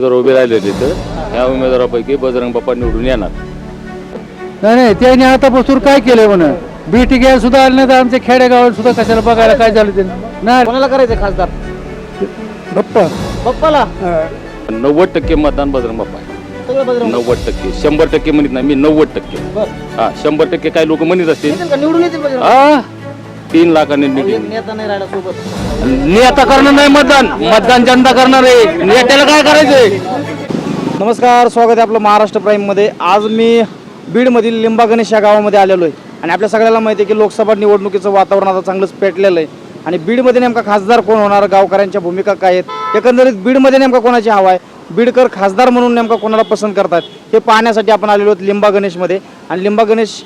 जर उभे राहिले तिथं या उमेदवारापैकी बजरंग बाप्पा निवडून येणार. नाही नाही त्यांनी आतापासून काय केलंय म्हण? बीटी घ्यायला सुद्धा आले नाही तर आमच्या खेडेगावात सुद्धा कशाला बघायला काय झालं ते? नाही. कोणाला करायचं खासदार? बाप्पा. बाप्पाला? नव्वद टक्के मतदान बजरंग बाप्पा आहे. सगळं बजरंग नव्वद टक्के. शंभर टक्के म्हणत नाही मी नव्वद टक्के. बरं. हा शंभर टक्के काही लोक म्हणत असतील. येतील का? निवडून येतील बजरंग हा तीन लाखांनी निवडून. नेता नाही राहिला सोबत. नेता करणार नाही मतदान. मतदान जनता करणार आहे. नेत्याला काय करायचंय? नमस्कार स्वागत आहे आपलं महाराष्ट्र प्राईममध्ये आज मी बीडमधील लिंबा गणेश या गावामध्ये आलेलो आहे. आणि आपल्या सगळ्याला माहिती आहे की लोकसभा निवडणुकीचं वातावरण आता चांगलंच पेटलेलं आहे. आणि बीडमध्ये नेमका खासदार कोण होणार? गावकऱ्यांच्या भूमिका काय आहेत? एकंदरीत बीडमध्ये नेमका कोणाची हवा आहे? बीडकर खासदार म्हणून नेमका कोणाला पसंत करतात? हे पाहण्यासाठी आपण आलेलो आहोत लिंबा गणेशमध्ये. आणि लिंबा गणेश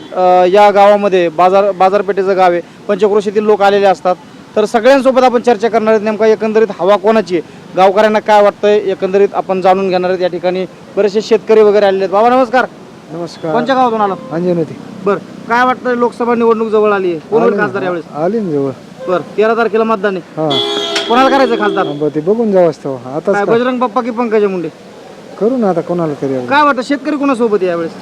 या गावामध्ये बाजार बाजारपेठेचं गाव आहे. पंचक्रोशीतील लोक आलेले असतात. तर सगळ्यांसोबत आपण चर्चा करणार आहेत नेमका एकंदरीत हवा कोणाची आहे? गावकऱ्यांना काय वाटतंय? एकंदरीत आपण जाणून घेणार आहेत या ठिकाणी. बरेचसे शेतकरी वगैरे आलेले आहेत. बाबा नमस्कार. नमस्कार. कोणत्या गावातून आला अंजनती बर. काय वाटतं लोकसभा निवडणूक जवळ आली आहे? कोण होईल खासदार यावेळेस? आली ना जवळ. बर. तेरा तारखेला मतदान आहे. हा. कोणाला करायचं खासदार? बरं ते बघून जाऊ असतं. आता काय बजरंग बाप्पा की पंकजा मुंडे? करू ना आता कोणाला तरी काय वाटतं शेतकरी कोणासोबत आहे यावेळेस?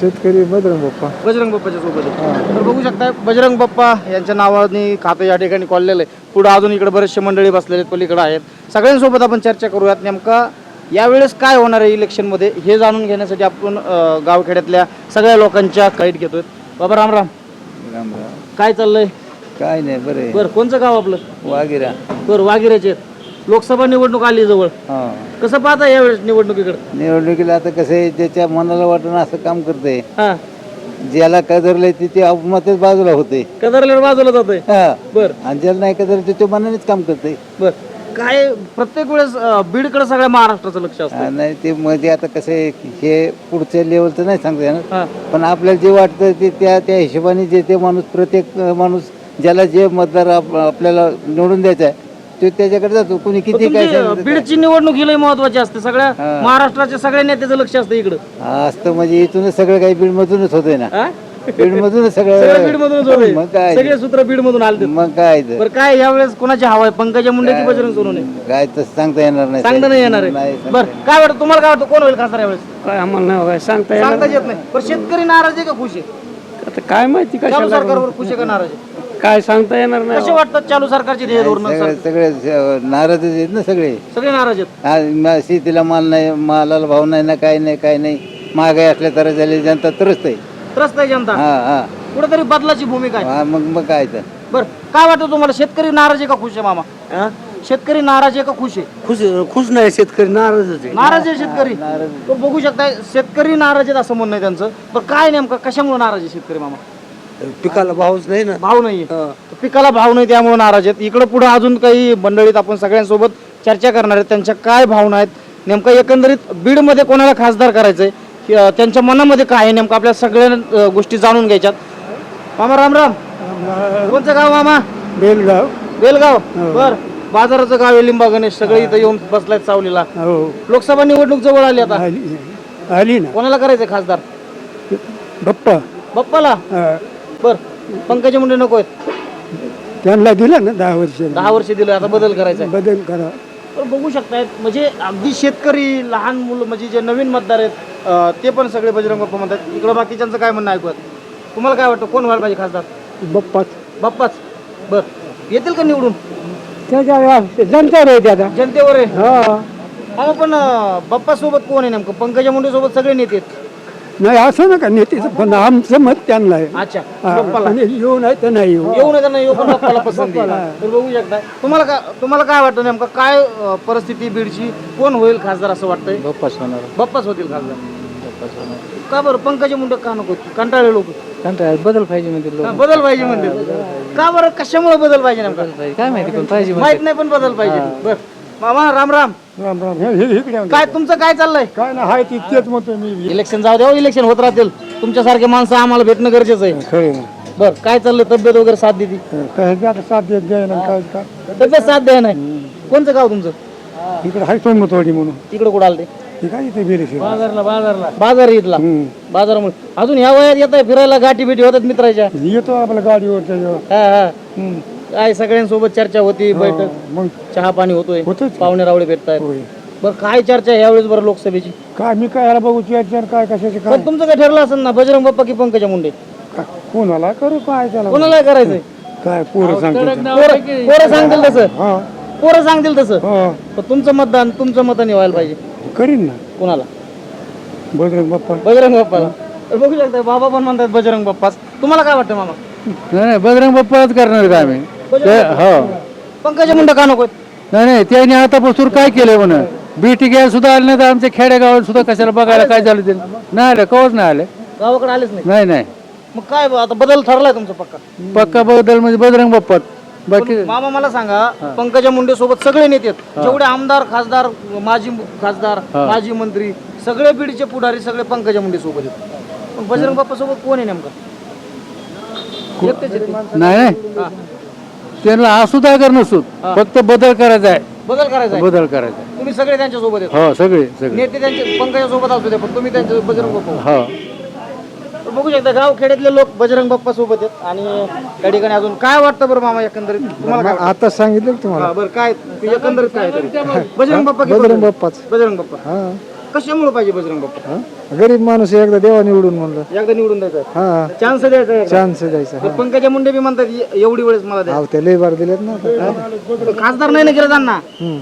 शेतकरी बदरंग बाप्पा. बजरंग बाप्पाच्या सोबत आहे. तर बघू शकता बजरंग बाप्पा यांच्या नावाने खातं या ठिकाणी खोललेलं आहे. पुढे अजून इकडे बरेचसे मंडळी बसलेले आहेत पलीकडे आहेत. सगळ्यांसोबत आपण चर्चा करूयात नेमका यावेळेस काय होणार आहे इलेक्शनमध्ये हे जाणून घेण्यासाठी आपण अं, गावखेड्यातल्या सगळ्या लोकांच्या काईट घेतोय बाबा राम राम. काय चाललंय? काय नाही बरे बरं कोणचं गाव आपलं? वागिरा बरं वागिऱ्याचे लोकसभा निवडणूक आली जवळ. हा. कसं पाहता यावेळेस निवडणुकीकडे? निवडणुकीला आता कसं आहे ज्याच्या मनाला वाटणं असं काम करते हा. ज्याला कदरलंय ते ते अपमातच बाजूला होते कदरलेलं बाजूला जातोय. हा. बर. आणि ज्याला नाही कदर ते मनानेच काम करते बर. काय प्रत्येक वेळेस अं, बीडकडे सगळ्या महाराष्ट्राचं लक्ष असतं. नाही ते मध्ये आता कसं आहे हे पुढच्या लेवलचं नाही सांगता येणार. हा. पण आपल्याला जे वाटतं ते त्या त्या हिशोबाने जे ते माणूस प्रत्येक अं, माणूस ज्याला जे मतदार आप- आपल्याला निवडून द्यायचा आहे तो त्याच्याकडे जातो. कोणी किती काय तुमची, बीडची निवडणूक ही लई महत्वाची असते. सगळ्या महाराष्ट्राच्या सगळ्या नेत्याचं लक्ष असतं इकडं. असतं म्हणजे इथूनच सगळं काही बीडमधूनच होतंय ना. हा? बीडमधूनच सगळं सगळं बीड मधूनच मग काय सगळे सूत्र बीड मधून आले मग काय ते? बरं काय यावेळेस कोणाची हवा आहे? पंकजा मुंडे की बजरंग सोनवणे? काय तसं सांगता येणार नाही. सांगता नाही येणार नाही आहे बरं काय वाटतं? तुम्हाला काय वाटतं? कोण होईल खासदार यावेळेस? काय आम्हाला नाही सांगता सांगताच येत नाही. पण शेतकरी नाराज आहे का खुश आहे? आता काय माहिती कशाला सरकारवर खुश आहे का नाराज आहे? काय सांगता येणार नाही कसे वाटतात चालू सरकारची ध्येय धोरण सगळे सगळे नाराजच आहेत ना सगळे. सगळे नाराज आहेत. आज म- शेतीला माल नाही मालाला भाव नाही ना काय नाही काय नाही. महागाई असल्या तर झाली जनता तरच आहे. त्रस्त आहे जनता. हा हा. कुठेतरी बदलाची भूमिका आहे हा, मग मग काय तर. बर काय वाटतं तुम्हाला? शेतकरी नाराज आहे का खुश आहे मामा? शेतकरी नाराज आहे का खुश आहे? खुश खुश नाही शेतकरी नाराजच आहे. नाराज आहे शेतकरी. तो बघू शकताय शेतकरी नाराज आहेत असं म्हणणं आहे त्यांचं. पण काय नेमकं कशामुळे नाराज आहे शेतकरी मामा? पिकाला भावच नाही ना. भाव तर पिकाला भाव नाही त्यामुळे नाराज आहेत. इकडे पुढे अजून काही मंडळीत आपण सगळ्यांसोबत चर्चा करणार आहेत. त्यांच्या काय भावना आहेत? नेमकं एकंदरीत बीडमध्ये कोणाला खासदार करायचंय? कि- अं, त्यांच्या मनामध्ये काय आहे? नेमकं आपल्या सगळ्या गोष्टी जाणून घ्यायच्यात. मामा राम राम. कोणचं गाव मामा? बेलगाव. बेलगाव. बर. बाजाराचं गाव आहे लिंबा गणेश सगळे इथं येऊन बसलायत सावलीला. हो. लोकसभा निवडणूक जवळ आली आता. आली ना. कोणाला करायचंय खासदार? बाप्पा. बाप्पाला? बर. पंकजा मुंडे नको आहेत. त्यांना दिलं ना दहा वर्ष. दहा वर्ष दिलं आता बदल करायचा आहे. बदल करा. तर बघू शकतायत. म्हणजे अगदी शेतकरी लहान मुलं म्हणजे जे नवीन मतदार आहेत अं, ते पण सगळे बजरंग बाप्पा म्हणतात. इकडं बाकीच्यांचं काय म्हणणं ऐकूयात? तुम्हाला काय वाटतं कोण व्हायला पाहिजे खासदार? बाप्पा बाप्पाच. बर. येतील का निवडून? त्याच्या जनता रे त्याचा जनतेवर आहे? हा. अहो पण बाप्पा सोबत कोण आहे नेमकं? पंकजा मुंडे सोबत सगळे नेते आहेत. नाही असं नका नेतेचं पण आमचं मत त्यांना आहे. अच्छा हा, बाप्पाला. आणि येऊ नाही तर नाही येऊ. येऊ नये त्यांना येऊ पण बाप्पाला पसंत आहे. तर बघू शकता. तुम्हाला काय तुम्हाला काय वाटतं नेमकं? काय अं, परिस्थिती बीडची? कोण होईल खासदार असं वाटतंय? बाप्पाच होणार. बाप्पाच होतील खासदार. का बरं? पंकजा मुंडे का नको? कंटाळे लोक. बदल पाहिजे म्हणजे बदल पाहिजे म्हणते का बरं? कशामुळे बदल पाहिजे नेमका? काय माहिती पण पाहिजे माहीत नाही पण बदल पाहिजे. बर. मामा राम राम. राम राम. हे- हे- इकडे काय तुमचं काय चाललंय? काय ना हाय ती तेच म्हणतो मी. इलेक्शन जाऊ द्या हो, इलेक्शन होत राहतील. तुमच्यासारखे माणसं आम्हाला भेटणं गरजेचं आहे. खरं बर काय चाललंय? तब्येत वगैरे साथ देते. काय आता साथ देत जाय ना काय काय तब्येत साथ द्या नाही कोणचं गाव तुमचं? इकडे हाय सोमतवाडी म्हणून. तिकडे कुठं आलते? हे काय इथे बेरे बाजारला बाजारला. बाजार इथला. बाजारामुळे. अजून ह्या वयात येत आहे फिरायला गाठी भेटी होतात मित्राच्या. येतो आपल्या गाडीवर त्याच्यावर. हा. हा. काय सगळ्यांसोबत चर्चा होती बैठक. मग? चहा पाणी होतोय होतच पाहुणे रावळे भेटतायत. होय. बरं काय चर्चा आहे यावेळेस बरं लोकसभेची? काय मी काय याला बघू चर्चा काय कशाचे काय? पण तुमचं काय ठरलं असेल ना बजरंग बाप्पा की पंकजा मुंडे? काय- कोणाला करू काय त्याला? कोणाला करायचंय? काय पोरं सांगतात पोरं पोरं सांगतील तसं. हा. पोरं सांगतील तसं. हा. पण तुमचं मतदान तुमचं मताने व्हायला पाहिजे. करीन ना. कोणाला? बजरंग बाप्पा. बजरंग बाप्पाला. तर बघू शकता बाबा पण म्हणतात बजरंग बाप्पाच. तुम्हाला काय वाटतं मामा? नाही नाही बजरंग बाप्पाच करणार का आम्ही. ते हो. पंकजा मुंडे का नको नाही नाही त्यांनी आतापासून काय केलंय म्हण बीटी घ्यायला सुद्धा आले नाही तर आमच्या खेडेगावात सुद्धा कशाला बघायला काय झालं ते? नाही आले कवच नाही आले. गावाकडे आलेच नाही. नाही नाही. मग काय बा, आता बदल ठरलाय तुमचा पक्का. पक्का बदल म्हणजे बजरंग बाप्पात. बाकी मामा मला सांगा पंकजा मुंडे सोबत सगळे नेते आहेत. जेवढे आमदार खासदार माजी खासदार माजी मंत्री सगळे बीडचे पुढारी सगळे पंकजा मुंडे सोबत आहेत. पण बजरंग बाप्पा सोबत कोण आहे नेमका? एकटेच आहेत ते. नाही नाही. हा. त्यांना असू काय कर नसू फक्त बदल करायचा आहे. बदल करायचा आहे. बदल करायचा आहे. तुम्ही सगळे त्यांच्यासोबत आहेत हो सगळे सगळे. नेते त्यांचे पंकजा सोबत असू द्या पण तुम्ही त्यांच्या बजरंग बाप्पा हो. तर बघू शकता गाव खेड्यातले लोक बजरंग बाप्पा सोबत आहेत आणि त्या ठिकाणी अजून काय वाटतं बरं मामा एकंदरीत? तुम्हाला काय वाटतं? आता सांगितलं की तुम्हाला? हा, बरं काय ते एकंदरीत काय तरी. बजरंग बाप्पा की बजरंग पंकजा? बाप्पाच. बजरंग बाप्पा. हा. कशामुळे पाहिजे बजरंग बाप्पा? हा? गरीब माणूस आहे, एकदा देवा निवडून म्हणलं. एकदा निवडून द्यायचं. हा. चान्स द्यायचा. चान्स द्यायचा पंकजा मुंडे बी म्हणतात "ए- एवढी वेळेस मला द्या. ते लय बार दिलेत ना. आता? खासदार नाही ना केलं त्यांना. हम्म.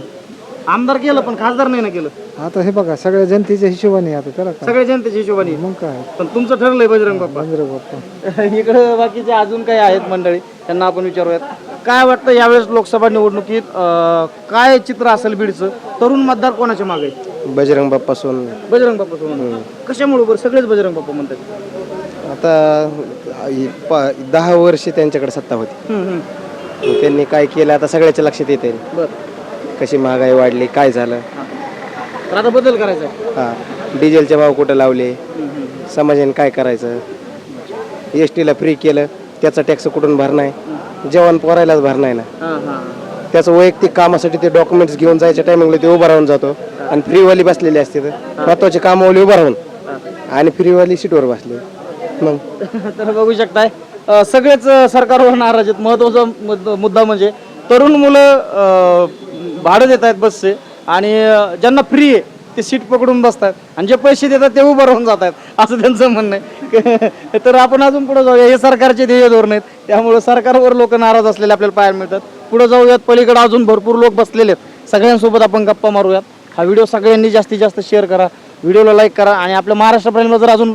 आमदार केलं पण खासदार नाही ना केलं. आता हे बघा सगळ्या जनतेच्या हिशोबाने आता त्याला काय? सगळ्या जनतेच्या हिशोबाने. मग काय? पण तुमचं ठरलंय बजरंग बाप्पा. बजरंग बाप्पा. इकडे बाकीचे अजून काही आहेत मंडळी त्यांना आपण विचारूयात. काय वाटतं यावेळेस लोकसभा निवडणुकीत अं, काय चित्र असेल बीडचं? तरुण मतदार कोणाच्या मागे? आहे? बजरंग बाप्पा सोन बजरंग बाप्पा सोडून कशामुळे बरं? सगळेच बजरंग बाप्पा म्हणतात. आता ही प- दहा वर्ष त्यांच्याकडे सत्ता होती. हम्म, हम्म. मग त्यांनी काय केलं आता सगळ्याच्या लक्षात येते बरं. कशी महागाई वाढली काय झालं? तर आता बदल करायचा आहे. हा. डिझेलचे भाव कुठं लावले? समाजाने काय करायचं? एस टीला फ्री केलं त्याचा टॅक्स कुठून भरणार जेवण पोरायलाच भरणार ना? हां हां. त्याचं वैयक्तिक कामासाठी ते डॉक्युमेंट्स घेऊन जायच्या टायमिंगला ते उभं राहून जातो. आणि फ्रीवाली बसलेली असते तर महत्त्वाचे कामावली उभं राहून. आणि फ्रीवाली सीटवर बसले. मग? तर बघू शकताय. अ, सगळेच अ, सरकारवर नाराज आहेत. महत्त्वाचा मुद्द- मुद्दा म्हणजे तरुण मुलं अ, भाडं देत आहेत बसचे आणि अ, ज्यांना फ्री आहे ते सीट पकडून बसतात. आणि जे पैसे देतात ते उभं राहून जात आहेत असं त्यांचं म्हणणं आहे. तर आपण अजून पुढे जाऊया. हे सरकारचे ध्येय धोरण आहेत. त्यामुळे सरकारवर लोक नाराज असलेले आपल्याला पाहायला मिळतात. पुढे जाऊयात. पलीकडे अजून भरपूर लोक बसलेले आहेत. सगळ्यांसोबत आपण गप्पा मारूयात. हा व्हिडिओ सगळ्यांनी जास्तीत जास्त शेअर करा. व्हिडिओला लाईक करा आणि आपल्या महाराष्ट्र प्राईमला जर अजून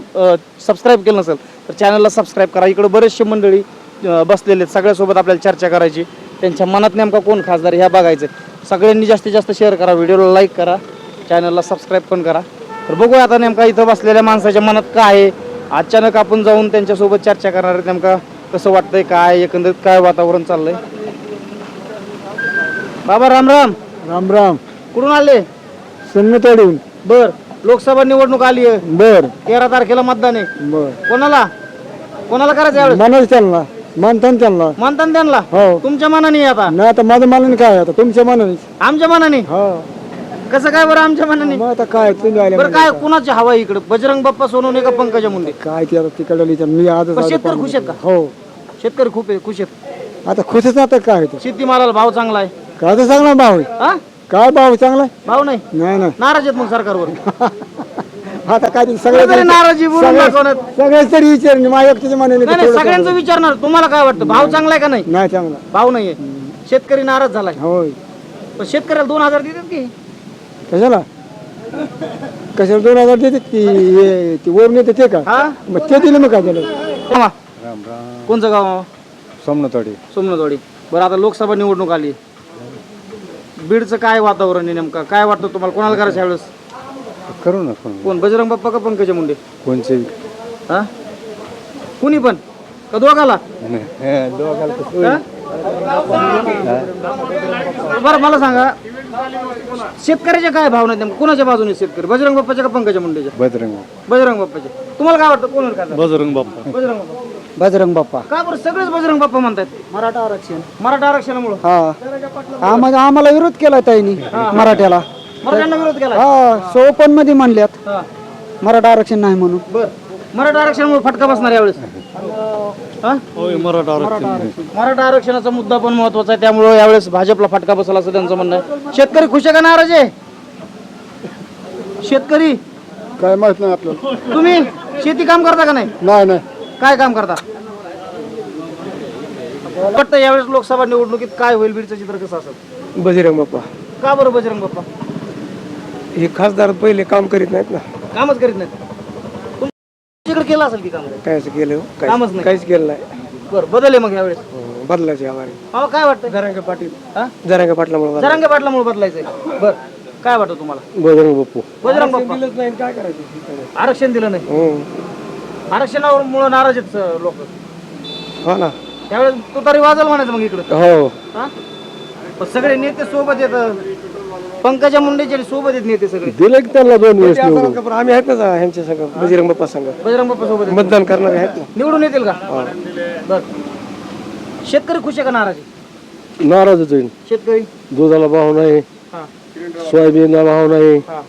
सबस्क्राईब केलं नसेल तर चॅनलला सबस्क्राईब करा. इकडे बरेचसे मंडळी बसलेले आहेत. सगळ्यासोबत आपल्याला चर्चा करायची. त्यांच्या मनात नेमका कोण खासदार ह्या बघायचं सगळ्यांनी जास्तीत जास्त शेअर करा. व्हिडिओला लाईक करा. चॅनलला सबस्क्राईब पण करा. तर बघूया आता नेमका इथं बसलेल्या माणसाच्या मनात काय आहे. अचानक आपण जाऊन त्यांच्यासोबत चर्चा करणार आहे नेमका कसं वाटतंय काय एकंदरीत काय वातावरण चाललंय? बाबा राम राम. राम राम. कुठून आले? सन्नतडून बर लोकसभा निवडणूक आली आहे. बर. तेरा तारखेला मतदान आहे. बर. कोणाला? कोणाला करायचं यावेळेस? मनाच त्यांना मानतान त्यांना. म्हणतात त्यांना? हो. तुमच्या मनाने आहे आता? नाही आता माझं मानून काय आता? तुमच्या मानाने. आमच्या मनाने? हो. कसं काय बरं आमच्या मनाने? मग आता काय तुम्ही आले बरं काय कुणाची हवा आहे इकडे? बजरंग बाप्पा सोनवणे का पंकजा मुंडे? काय ते आता तिकडे मी पण आलो शेतकरी. खुश आहेत का? हो. शेतकरी खूप आहे खुश आहेत. आता खुशच आता काय आहे ते. शेतीमालाला भाव चांगला आहे. काय तर चांगला भाव आहे. हा? काय भाव चांगला? आहे? भाव नाही. नाही नाही. नाराज आहेत मग सरकारवर. आता काय ते सगळे सगळे नाराजी बोलून दाखवणार सगळेच तरी विचार माझ्या एकट्याच्या मनाने नाही तर नाही थोडं सगळ्यांचं विचारणार. तुम्हाला काय वाटतं? भाव चांगला आहे का नाही? नाही चांगला. भाव नाहीये. शेतकरी नाराज झालाय. होय. पण शेतकऱ्याला दोन हजार देतात की? कशाला? कशाला दोन हजार देते की? हे ते वरून येते ते का? हा? मग ते दिलं मग काय मामा, कोणचं गाव मामा? सोमनाथवाडी. सोमनाथवाडी. बरं आता लोकसभा निवडणूक आली. बीडचं काय वातावरण आहे नेमका? काय वाटतं तुम्हाला? कोणाला करायचं यावेळेस करू ना कोण कोण? बजरंग बाप्पा का पंकजा मुंडे? कोणचे? हा? कुणी पण? का दोघाला? हा? बरं मला सांगा. शेतकऱ्याच्या काय भावना आहेत नेमकं? कोणाच्या बाजूने शेतकरी? बजरंग बाप्पाच्या का पंकजा मुंडेच्या? बजरंग बजरंग बाप्पाचे तुम्हाला काय वाटतं? कोण बजरंग बाप्पा. बजरंग बाप्पा. बजरंग बाप्पा. का बरं सगळेच बजरंग बाप्पा म्हणतात मराठा आरक्षण. मराठा आरक्षणामुळं? हा. आम्हाला आम्हाला विरोध केला त्यांनी मराठ्याला. मराठ्यांना विरोध केला हा सोपनमध्ये म्हणल्यात. हा. मराठा आरक्षण नाही म्हणून. बर. मराठा आरक्षणामुळे फटका बसणार यावेळेस? हा? मराठा आरक्षणाचा मुद्दा पण महत्त्वाचा आहे त्यामुळे यावेळेस भाजपला फटका बसला असं त्यांचं म्हणणं आहे. शेतकरी खुश आहे का नाराज आहे? शेतकरी? काय माहीत नाही आपल्याला. तुम्ही शेती काम करता का नाही? नाही नाही. काय काम करता? वाटतं यावेळेस लोकसभा निवडणुकीत काय होईल? बीडचं चित्र कसं असेल? बजरंग बाप्पा. का बरं बजरंग बाप्पा? हे खासदार पहिले काम करीत नाहीत ना. कामच करीत नाहीत. तुमच्याकडे केलं असेल की काम? केलं कामच नाही. काहीच केलं नाही. बरं बदल आहे मग यावेळेस? बदलायचे आम्हाला अहो काय वाटतं जरांगे पाटील. हा? जरांगे पाटलामुळे जरांगे पाटलामुळे बदलायचंय. बर काय वाटतं तुम्हाला? बजरंग बाप्पू. बजरंग बाप्पा. नाही काय करायचं? आरक्षण दिलं नाही. हो. आरक्षणावर मुळे नाराज आहेत लोक. हो ना. त्यावेळेस तो तरी वाजल म्हणायचं मग इकडं. हो. हा? पण सगळे नेते सोबत येत पंकजा मुंडेचे सोबत आहेत नेते सगळे. दिलं की त्यांना दोन वेळेस निवडून? आम्ही आहेत ना ह्यांच्या संघ बजरंग बाप्पा संघ. बजरंग बाप्पा सोबत आहेत. मतदान करणारे आहेत ना. निवडून येतील का? बर. शेतकरी खुश आहे का नाराज आहे? नाराजच होईल शेतकरी? दुधाला भाव नाही. हा. सोयाबीनला भाव नाही. हा.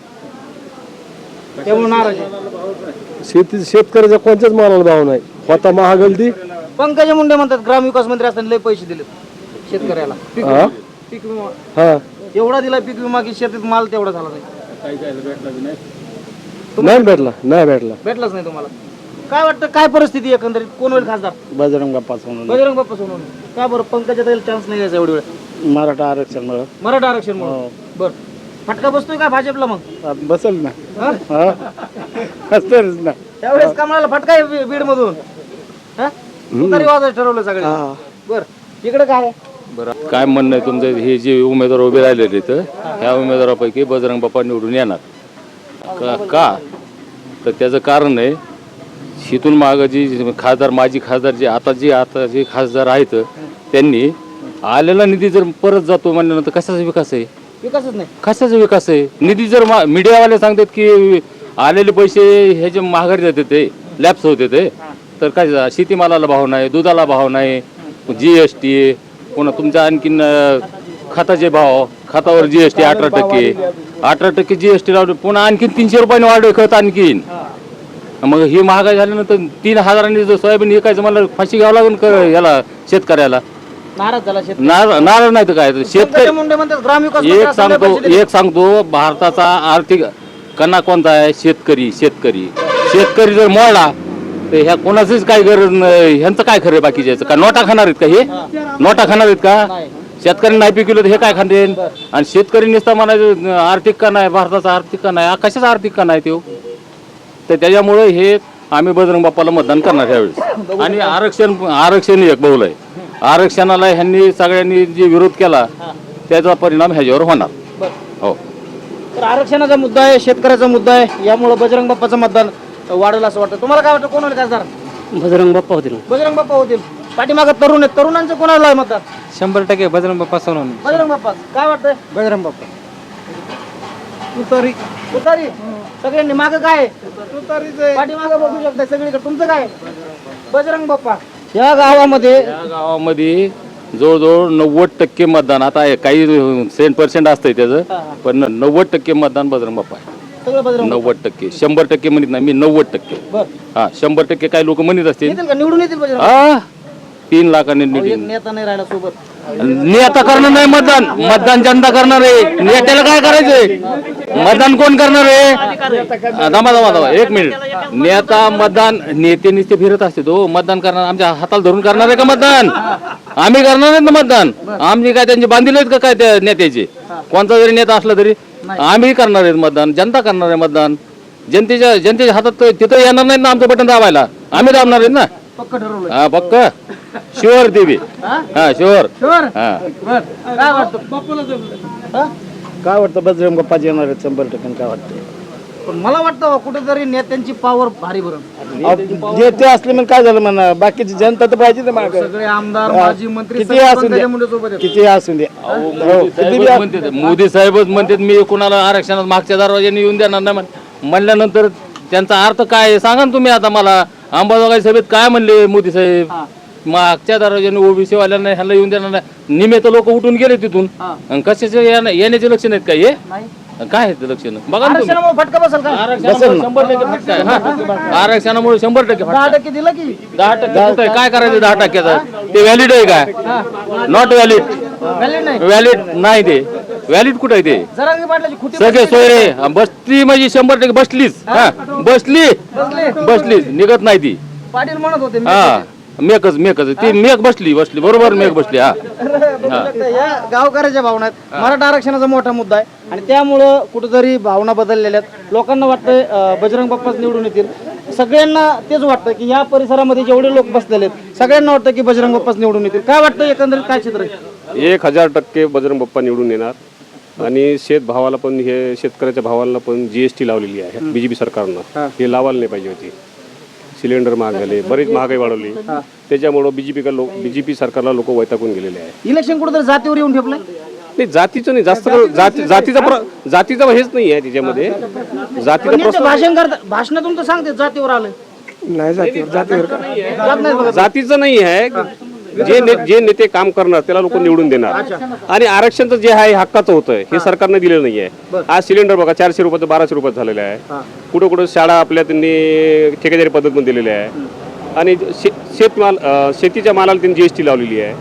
त्यामुळे नाराज आहे. शेती शेतकऱ्याचा कोणत्याच मालाला भाव नाही. होता महागलदी पंकजा मुंडे म्हणतात ग्रामविकास मंत्री असताना लय पैसे दिले शेतकऱ्याला. पीक हा? विमा पीक विमा हा. एवढा दिला पीक विमा की शेतीत माल तेवढा झाला नाही. नाही भेटला नाही भेटला. भेटलाच नाही तुम्हाला. काय वाटतं काय परिस्थिती एकंदरीत? कोण होईल खासदार? बजरंग बाप्पा म्हणून बजरंग बाप्पा सोडून. का बरं? पंकजा ताईला चान्स नाही घ्यायचा एवढी वेळ. मराठा आरक्षण मिळत मराठा आरक्षण म्हणून बर. फटका बसतोय का भाजपला मग? बसल ना. हा? असतंच ना. त्यावेळेस कमळाला फटका आहे बीड मधून तरी ठरवलं सगळे. बर. इकडे काय? बरं. काय म्हणणं आहे तुमचं? हे जे उमेदवार उभे राहिलेले इथं ह्या उमेदवारापैकी बजरंग बाप्पा निवडून येणार. का का? तर त्याचं कारण आहे हिथून मागं जी खासदार माजी खासदार जे आता जे आता जे खासदार आहेत त्यांनी आलेला निधी जर परत जातो म्हणल्यानंतर कशाचा विकास आहे? विकासच नाही. कशाचा विकास आहे? निधी जर मा मीडियावाले सांगतात की आलेले पैसे हे जे महागारी जाते ते लॅप्स होते ते तर काय झा- शेतीमालाला भाव नाही दुधाला भाव नाही जी एस टी पुन्हा तुमच्या आणखीन अं, खताचे भाव खतावर जी एस टी अठरा टक्के. अठरा टक्के जी एस टी लावले. पुन्हा आणखीन तीनशे रुपयाने वाढवे खत आणखीन. मग ही महागाई झाल्यानंतर तीन हजारांनी जर सोयाबीन विकायचं मला फाशी घ्यावं लागेल का याला शेतकऱ्याला? नाराज झाला शेतकरी. नार नारळ नाही तर काय तर शेतकरी पंकजा मुंडे म्हणतात ग्रामविकास मंत्री एक सांगतो. एक सांगतो भारताचा आर्थिक कणा कोणता आहे? शेतकरी शेतकरी. शेतकरी जर मोडला तर ह्या कोणाचीच काय गरज नाही. ह्यांचं काय खरं बाकीच्या का नोटा खाणार आहेत का हे? नोटा खाणार आहेत का? शेतकरी नाही पिकवलं तर हे काय खांदेन आणि शेतकरी नुसता म्हणायचं आर्थिक कणा आहे भारताचा आर्थिक कणा आहे. कशाचा आर्थिक कणा आहे तो तर त्याच्यामुळे हे आम्ही बजरंग बाप्पाला मतदान करणार यावेळेस आणि आरक्षण आरक्षण एक बहुल आहे. आरक्षणाला ह्यांनी सगळ्यांनी जे विरोध केला त्याचा परिणाम ह्याच्यावर होणार. हो. तर आरक्षणाचा मुद्दा आहे शेतकऱ्याचा मुद्दा आहे यामुळे बजरंग बाप्पाचं मतदान वाढेल असं वाटतं. तुम्हाला काय वाटतं कोण होईल खासदार? बजरंग बाप्पा होतील. बजरंग बाप्पा होतील. पाठीमागं तरुण आहेत. तरुणांचं कोणाला आहे मतदान? शंभर टक्के बजरंग बाप्पा सोनवणे बजरंग बाप्पा. काय वाटतंय? बजरंग बाप्पा. तुतारी तुतारी सगळ्यांनी मागं काय आहे? पाठीमागं बघू शकता सगळीकडे. तुमचं काय आहे? बजरंग बाप्पा. या गावामध्ये या गावामध्ये जवळजवळ नव्वद टक्के मतदान आता आहे काही सेंट पर्सेंट असतंय त्याचं पण नव्वद टक्के मतदान बजरंग बाप्पा आहे. सगळं बजरंग नव्वद टक्के. शंभर टक्के म्हणत नाही मी नव्वद टक्के. बर. हा शंभर टक्के काही लोक म्हणत असतील. येतील का? निवडून येतील बजरंग आ तीन लाखांनी निधी नेता नाही राहिला सोबत. नेता करणार नाही मतदान. मतदान जनता करणार आहे. नेत्याला काय करायचंय? मतदान कोण करणार आहे? थांबा थांबा थांबा. एक मिनिट. नेता मतदान नेते नुसते फिरत असते तो. मतदान करणार आमच्या हाताला धरून करणार आहे का मतदान? आम्ही करणार आहेत ना मतदान. आम्ही काय त्यांचे बांधील आहेत का काय त्या नेत्याचे? कोणता जरी नेता असला तरी आम्ही करणार आहेत मतदान. जनता करणार आहे मतदान. जनतेच्या जनतेच्या हातात तिथं येणार नाहीत ना आमचं बटन दाबायला. आम्ही दाबणार आहेत ना? पक्क ठरवलं हा पक्क शुअर देवी हा शुअर शुअर हा बर काय वाटतं हा? काय वाटतं बजरंग बाप्पा येणार आहेत शंभर टक्के काय वाटतं पण मला वाटतं बा, कुठेतरी नेत्यांची पावर भारी भरून जे ते असले मग काय झालं म्हणा बाकीची जनता तर पाहिजे ना मागं. सगळे आमदार माजी मंत्री किती सगळे असू आहेत. किती असू दे मोदी साहेबच म्हणतात मोदी साहेबच म्हणतात मी कुणाला आरक्षणात मागच्या दरवाज्याने येऊन देणार नाही म्हण- म्हणल्यानंतर त्यांचा अर्थ काय आहे? सांगा ना तुम्ही आता मला. अंबाजोगाई सभेत काय म्हणले मोदी साहेब? मागच्या दरवाज्याने ओबीसी वाल्यांना ह्याला येऊन देणार नाही. निमे तर लोक उठून गेले तिथून. आणि कशाचे येण्या- येण्याचे लक्षण आहेत का हे? काय आहेत ते लक्षण बघा ना तुम्ही. आरक्षणामुळे फटका बसेल का? आरक्षणामुळे शंभर टक्के फटका आहे. हा. आरक्षणामुळे शंभर टक्के फटका दहा टक्के दिलं की? दहा टक्के कुठं आहे? काय करायचं दहा टक्क्याचं? ते व्हॅलिड आहे काय? नॉट व्हॅलिड व्हॅलिड नाही. व्हॅलिड नाही ते. व्हॅलिड कुठं आहे ते? जरांगी पाटलाची खुटी सगळे सोयरे. बसली म्हणजे शंभर टक्के बसलीच. हा? बसली. बसलीच. निघत नाही ती. पाटील म्हणत होते हा. मेकच मेकच. ती मेक बसली बसली. बरोबर मेक बसली हा. या गावकऱ्याच्या भावना आहेत मराठा आरक्षणाचा मोठा मुद्दा आहे. आणि त्यामुळं कुठेतरी भावना बदललेल्या आहेत. लोकांना वाटतंय अं, बजरंग बाप्पाच निवडून येतील. सगळ्यांना तेच वाटतं की या परिसरामध्ये जेवढे लोक बसलेले आहेत सगळ्यांना वाटतं की बजरंग बाप्पाच निवडून येतील. काय वाटतं एकंदरीत? काय चित्र आहे? एक हजार टक्के बजरंग बाप्पा निवडून येणार. आणि शेत भावाला पण हे शेतकऱ्याच्या भावाला पण जीएसटी लावलेली आहे बीजेपी सरकारनं. हे लावायला नाही पाहिजे होती. सिलेंडर महाग झाले बरीच महागाई वाढवली. त्याच्यामुळं बीजेपी का लोक बीजेपी सरकारला लोक वैतागून गेलेले आहे इलेक्शन कुठेतरी जातीवर येऊन ठेपलंय? नाही जातीचं नाही जास्त जाती जातीचा प्र जातीचा हेच नाही आहे त्याच्यामध्ये जातीचा प्रश्न भाषण करता भाषणातून तर सांगते जातीवर आलं नाही जातीवर जातीवर का जात नाही बघा. जातीचं नाही आहे जे ने, जे नेते काम करणार त्याला लोक निवडून देणार. आणि आरक्षणचं जे आहे हक्काचं होतं हे सरकारने दिलेलं नाही आहे आज सिलेंडर बघा चारशे रुपयाचं बाराशे रुपयात झालेलं आहे. कुठं कुठं शाळा आपल्या त्यांनी ठेकेदारी पद्धत पण दिलेली आहे. आणि शे शेतमाल शेतीच्या मालाला त्यांनी जीएसटी लावलेली आहे.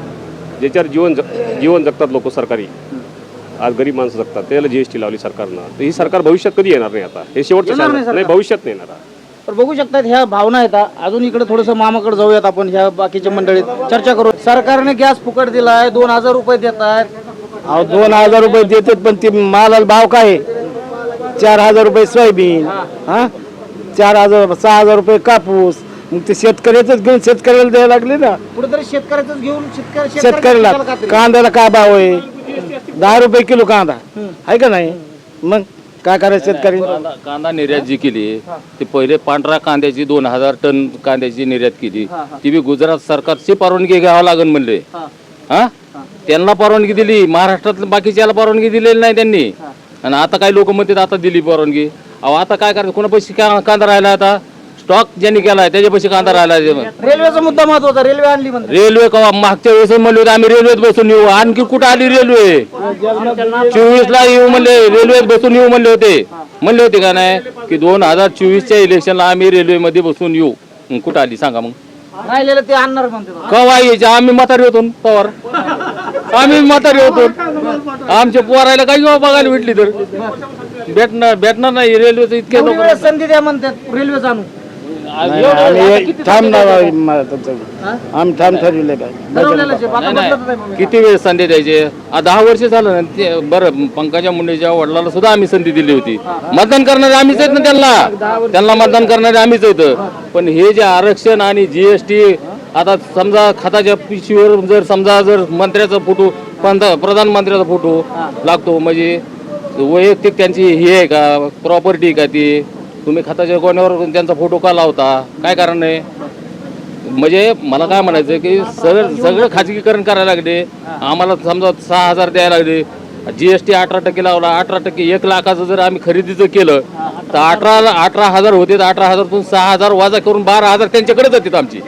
ज्याच्यावर जीवन ज- जीवन जगतात लोक सरकारी. आज गरीब माणसं जगतात त्याला जीएसटी लावली सरकारनं. तर ही सरकार भविष्यात कधी येणार नाही आता? हे शेवटचं नाही भविष्यात नाही येणार. तर बघू शकतात ह्या भावना आहेत. अजून इकडे थोडस मामाकडे जाऊयात आपण ह्या बाकीच्या मंडळीत. चर्चा करू. सरकारने गॅस फुकट दिलाय दोन हजार रुपये देत आहेत अहो दोन हजार रुपये देतात पण ते मालाला भाव काय? आहे? चार हजार रुपये सोयाबीन हा. चार हजार सहा हजार रुपये कापूस. मग ते शेतकऱ्याच घेऊन शेतकऱ्याला द्यायला लागले ना? कुठेतरी शेतकऱ्याच घेऊन शेतकरी शेतकऱ्याला शेतकऱ्याला कांद्याला काय भाव आहे? दहा रुपये किलो कांदा. आहे का नाही? मग काय करायचं शेतकरी? कांदा कांदा निर्यात जी केली ती पहिले पांढरा कांद्याची दोन हजार टन कांद्याची निर्यात केली. ती बी गुजरात सरकारची परवानगी घ्यावं लागेल म्हणले. हा. त्यांना परवानगी दिली महाराष्ट्रात बाकीच्याला परवानगी दिलेली नाही त्यांनी. आणि आता काही लोक म्हणतात आता दिली परवानगी. अहो आता काय करायचं? कोणा पैसे कांदा राहिला आता? स्टॉक ज्यांनी केलाय त्याच्या पैसे कांदा राहिला रेल्वेचा मुद्दा महत्त्वाचा रेल्वे आणली म्हणते रेल्वे कवा मागच्या वेळेस म्हणले होते आम्ही रेल्वेत बसून येऊ. आणखी कुठं आली रेल्वे? चोवीस ला येऊ म्हणले रेल्वेत बसून येऊ म्हणले होते. म्हणले होते का नाही की दोन हजार चोवीसच्या इलेक्शनला आम्ही रेल्वेमध्ये बसून येऊ. मग कुठं आली सांगा मग. राहिलेलं ते आणणार म्हणते कवा यायचे? आम्ही म्हातारी होतो ना तवर आम्ही म्हातारी होतो आमच्या पोरायला काही बघायला भेटली तर? भेटणार भेटणार नाही रेल्वेचं इतके संधी द्या म्हणतात रेल्वे जाणू. आम्ही ठाम ना आम्ही ठाम ठरविले काय. ठरवलेलंच आहे. आता नाही, बदलत नाही नाही. किती वेळ संधी द्यायचे? आ, दहा वर्ष झालं ना ते बरं पंकजा मुंडेच्या वडिलाला सुद्धा आम्ही संधी दिली होती. मतदान करणारे आम्हीच आहेत ना त्यांना. त्यांना मतदान करणारे आम्हीच आहेत पण हे जे आरक्षण आणि जीएसटी आता समजा खताच्या पिशवीवर जर समजा जर मंत्र्याचा फोटो पंत- प्रधानमंत्र्याचा फोटो लागतो म्हणजे वैयक्तिक त्यांची हे आहे का प्रॉपर्टी का ती? तुम्ही खताच्या गोण्यावर त्यांचा फोटो का लावता? काय कारण आहे? म्हणजे मला काय म्हणायचं की सगळं सगळं खाजगीकरण करायला लागले. आम्हाला समजा सहा हजार द्यायला लागले. जीएसटी अठरा टक्के लावला. अठरा टक्के एक लाखाचं जर आम्ही खरेदीचं केलं तर अठरा अठरा हजार होते. तर अठरा हजारतून सहा हजार वाजा करून बारा हजार त्यांच्याकडे जातात आमची.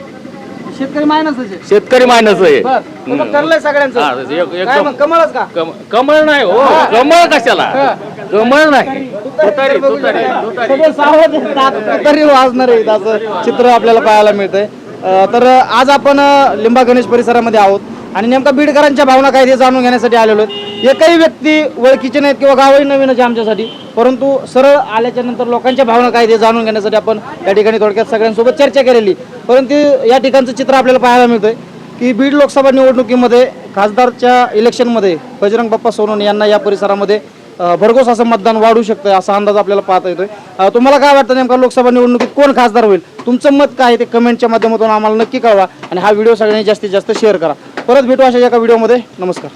शेतकरी मायनस आहे. शेतकरी मायनस आहे. बर मग ठरलंय सगळ्यांचं. हा, एक- एकदम- काय मग कमळच का? कम- कमळ नाही हो कमळ कशाला? कमळ नाही. तुतारी, तुतारी, तुतारी. सगळे सावध आहेत. तरी वाजणार असं चित्र आपल्याला पाहायला मिळतंय. अं, तर आज आपण अं, लिंबा गणेश परिसरामध्ये आहोत. आणि नेमका बीडकरांच्या भावना काय ते जाणून घेण्यासाठी आलेलो आहेत. एकही व्यक्ती ओळखीचे नाहीत किंवा गावही नवीनच आहे आमच्यासाठी. परंतु सरळ आल्याच्यानंतर लोकांच्या भावना काय ते जाणून घेण्यासाठी आपण या ठिकाणी थोडक्यात सगळ्यांसोबत चर्चा केलेली. परंतु या ठिकाणचं चित्र आपल्याला पाहायला मिळतंय की बीड लोकसभा निवडणुकीमध्ये खासदारच्या इलेक्शनमध्ये बजरंग बाप्पा सोनवणे यांना या परिसरामध्ये भरघोस असं मतदान वाढू शकतं असा अंदाज आपल्याला पाहता येतोय. तुम्हाला काय वाटतं नेमका लोकसभा निवडणुकीत कोण खासदार होईल? तुमचं मत काय ते कमेंटच्या माध्यमातून आम्हाला नक्की कळवा आणि हा व्हिडिओ सगळ्यांनी जास्तीत जास्त शेअर करा. परत भेटू अशा एका व्हिडिओमध्ये. नमस्कार.